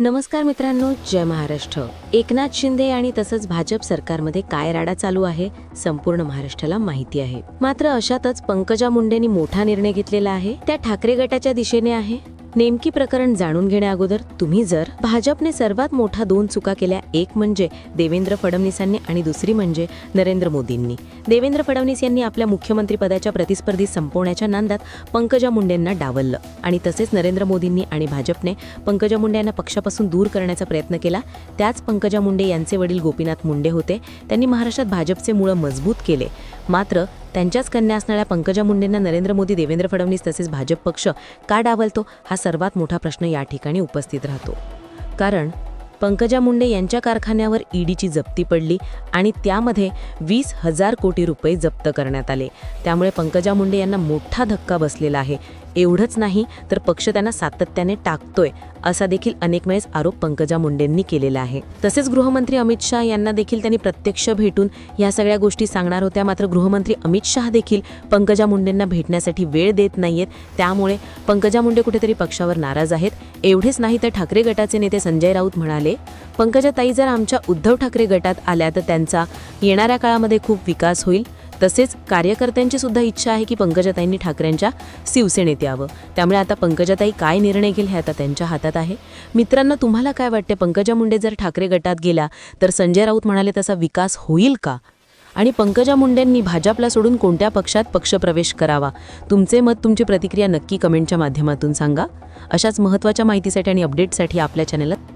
नमस्कार मित्रांनो जय महाराष्ट्र. एकनाथ शिंदे आणि तसंच भाजप सरकारमध्ये काय राडा चालू आहे संपूर्ण महाराष्ट्राला माहिती आहे. मात्र अशातच पंकजा मुंडेंनी मोठा निर्णय घेतलेला आहे. त्या ठाकरे गटाच्या दिशेने आहे. नेमकी प्रकरण जाणून घेण्याअगोदर तुम्ही जर भाजपने सर्वात मोठा दोन चुका केल्या एक म्हणजे देवेंद्र फडणवीसांनी आणि दुसरी म्हणजे नरेंद्र मोदींनी. देवेंद्र फडणवीस यांनी आपल्या मुख्यमंत्री पदाच्या प्रतिस्पर्धी संपवण्याच्या नांदात पंकजा मुंडेंना डावललं आणि तसेच नरेंद्र मोदींनी आणि भाजपने पंकजा मुंडे यांना पक्षापासून दूर करण्याचा प्रयत्न केला. त्याच पंकजा मुंडे यांचे वडील गोपीनाथ मुंडे होते. त्यांनी महाराष्ट्रात भाजपचे मुळं मजबूत केले. मात्र त्यांच्याच कन्या असणाऱ्या पंकजा मुंडेंना नरेंद्र मोदी देवेंद्र फडणवीस तसेच भाजप पक्ष का डावलतो? हा सर्वात मोठा प्रश्न या ठिकाणी उपस्थित राहतो. कारण पंकजा मुंडे यांच्या कारखान्यावर ईडीची जप्ती पडली आणि त्यामध्ये वीस हजार कोटी रुपये जप्त करण्यात आले. त्यामुळे पंकजा मुंडे यांना मोठा धक्का बसलेला आहे. एवढंच नाही तर पक्ष त्यांना सातत्याने टाकतोय असा देखील अनेक वेळेस आरोप पंकजा मुंडेंनी केलेला आहे. तसेच गृहमंत्री अमित शहा यांना देखील त्यांनी प्रत्यक्ष भेटून या सगळ्या गोष्टी सांगणार होत्या. मात्र गृहमंत्री अमित शहा देखील पंकजा मुंडेंना भेटण्यासाठी वेळ देत नाहीयेत. त्यामुळे पंकजा मुंडे कुठेतरी पक्षावर नाराज आहेत. एवढेच नाही तर ठाकरे गटाचे नेते संजय राऊत म्हणाले पंकजा ताई जर आमच्या उद्धव ठाकरे गटात आल्या तर त्यांचा येणाऱ्या काळामध्ये खूप विकास होईल. तसेच कार्यकर्त्यांची सुद्धा इच्छा आहे की पंकजाताईंनी ठाकरेंच्या शिवसेनेत यावं. त्यामुळे आता पंकजाताई काय निर्णय घेईल हे आता त्यांच्या हातात आहे. मित्रांनो तुम्हाला काय वाटते? पंकजा मुंडे जर ठाकरे गटात गेला तर संजय राऊत म्हणाले तसा विकास होईल का? आणि पंकजा मुंडेंनी भाजपला सोडून कोणत्या पक्षात पक्षप्रवेश करावा? तुमचे मत तुमची प्रतिक्रिया नक्की कमेंटच्या माध्यमातून सांगा. अशाच महत्त्वाच्या माहितीसाठी आणि अपडेटसाठी आपल्या चॅनलला